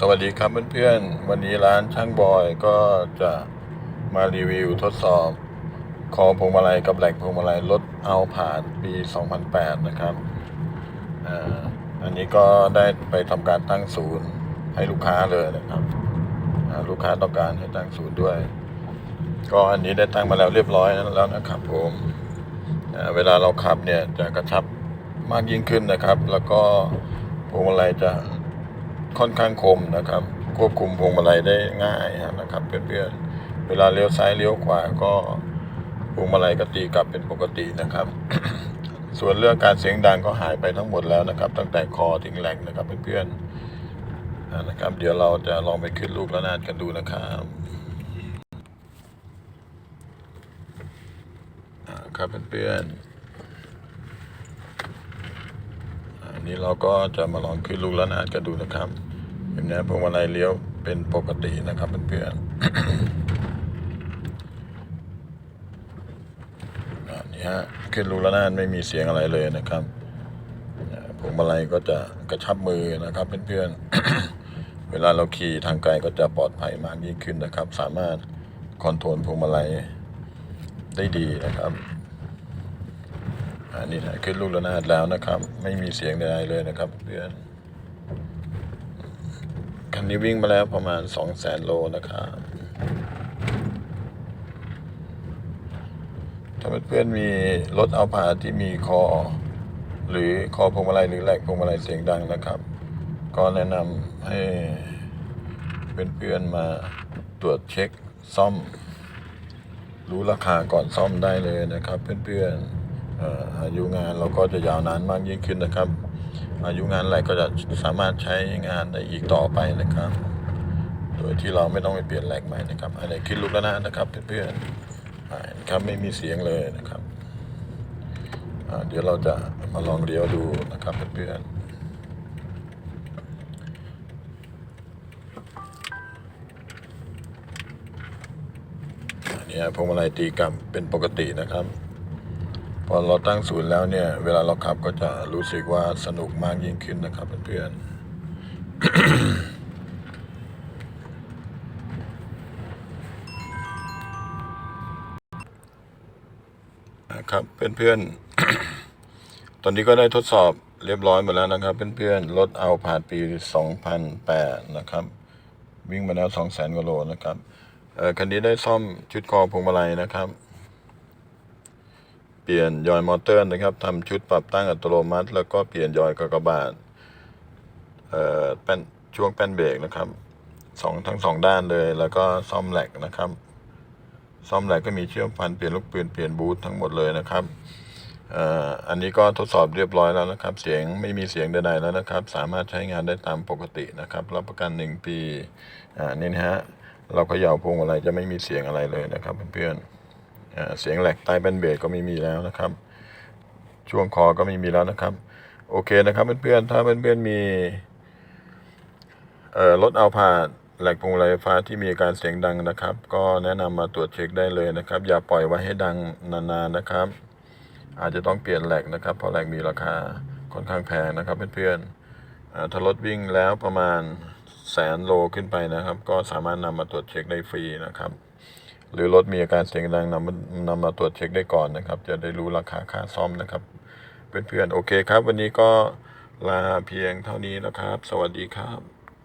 สวัสดีครับเพื่อนๆ วันนี้ร้านช่างบอยก็จะมารีวิวทดสอบคอพวงมาลัยกับแหลกพวงมาลัยรถเอาผ่านปี 2008 นะครับอันนี้ก็ได้ไปทำการตั้งศูนย์ให้ลูกค้าเลยนะครับ ลูกค้าต้องการให้ตั้งศูนย์ด้วย ก็อันนี้ได้ตั้งมาแล้วเรียบร้อยแล้วนะครับผมเวลาเราขับเนี่ยจะกระชับมากยิ่งขึ้นนะครับ แล้วก็พวงมาลัยจะ ค่อนข้างคมนะครับ ควบคุมพวงมาลัยได้ง่ายนะครับเพื่อนๆเวลาเลี้ยวซ้ายเลี้ยวขวาก็พวงมาลัยก็ตีกลับเป็นปกตินะครับ ส่วนเรื่องการเสียงดังก็หายไปทั้งหมดแล้วนะครับ ตั้งแต่คอถึงแหลกนะครับเพื่อนๆอ่านะครับ เดี๋ยวเราจะลองไปขึ้นลูกระนาดกันดูนะครับอ่าครับเพื่อนๆ อั นี้เราก็จะมาลองขึ้นลูกระนาดกันดูนะครับเห็นไหมพวงมาลัยเลี้ยวเป็นปกตินะครับเพื่อนๆอันนี้ฮะขึ้นลูกระนาดไม่มีเสียงอะไรเลยนะครับพวงมาลัยก็จะกระชับมือนะครับเพื่อนๆเวลาเราขี่ทางไกลก็จะปลอดภัยมากยิ่งขึ้นนะครับ สามารถคอนโทรลพวงมาลัยได้ดีนะครับ อันนี้นะขึ้นลูกระนาดแล้วนะครับ ไม่มีเสียงใดๆเลยนะครับเพื่อนคันนี้วิ่งมาแล้วประมาณ2 0 0แสนโลนะครับถ้าเพื่อนๆมีรถเอาผาที่มีคอ หรือคอพวงมาลัยหรือแหลกพวงมาลัยเสียงดังนะครับ ก็แนะนำให้เพื่อนๆมาตรวจเช็คซ่อม รู้ราคาก่อนซ่อมได้เลยนะครับ เพื่อนๆ อายุงานเราก็จะยาวนานมากยิ่งขึ้นนะครับ อายุงานอะไรก็จะสามารถใช้งานได้อีกต่อไปนะครับ โดยที่เราไม่ต้องไปเปลี่ยนแหลกใหม่นะครับอันนี้คิดลูกระนาดนะครับเพื่อนๆครับไม่มีเสียงเลยนะครับเดี๋ยวเราจะมาลองเลี้ยวดูนะครับเพื่อนๆอันนี้พวงมาลัยตีกลับเป็นปกตินะครับ พอเราตั้งศูนย์แล้วเนี่ย เวลาเราขับก็จะรู้สึกว่าสนุกมากยิ่งขึ้นนะครับเพื่อนๆนะครับเพื่อนๆ ตอนนี้ก็ได้ทดสอบเรียบร้อยหมดแล้วนะครับ เพื่อนๆ รถเอาผ่านปี 2008 นะครับ วิ่งมาแล้ว 200,000กว่าโลนะครับเออคันนี้ได้ซ่อมชุดคอพวงมาลัยนะครับ ปลี่ยนยอยมอเตอร์นะครับทำชุดปรับตั้งอัตโนมัติ แล้วก็เปลี่ยนยอยกากบาทเอ่อแป้นช่วงแป้นเบรกนะครับสองทั้งสองด้านเลย แล้วก็ซ่อมแหลกนะครับ ซ่อมแหลกก็มีเชื่อมฟันเปลี่ยนลูกปืนเปลี่ยนบูททั้งหมดเลยนะครับเอ่ออันนี้ก็ทดสอบเรียบร้อยแล้วนะครับ เสียงไม่มีเสียงใดๆแล้วนะครับ สามารถใช้งานได้ตามปกตินะครับ รับประกันหนึ่งปีอ่านี่นะฮะเราเขย่าพวงมาลัยจะไม่มีเสียงอะไรเลยนะครับเพื่อนๆ เสียงแหลกใต้แป้นเบรกก็ไม่มีแล้วนะครับ ช่วงคอก็ไม่มีแล้วนะครับ โอเคนะครับเพื่อนๆถ้าเพื่อนๆมีรถเอาผ่านแหลกพวงมาลัยไฟฟ้าที่มีการเสียงดังนะครับ ก็แนะนำมาตรวจเช็คได้เลยนะครับ อย่าปล่อยไว้ให้ดังนานๆนะครับ อาจจะต้องเปลี่ยนแหลกนะครับ เพราะแหลกมีราคาค่อนข้างแพงนะครับเพื่อนๆถ้ารถวิ่งแล้วประมาณแสนโลขึ้นไปนะครับ ก็สามารถนำมาตรวจเช็คได้ฟรีนะครับ หรือรถมีอาการเสียงดังนำมานำมาตรวจเช็คได้ก่อนนะครับ จะได้รู้ราคาค่าซ่อมนะครับเพื่อนๆโอเคครับ วันนี้ก็ลาเพียงเท่านี้นะครับ สวัสดีครับ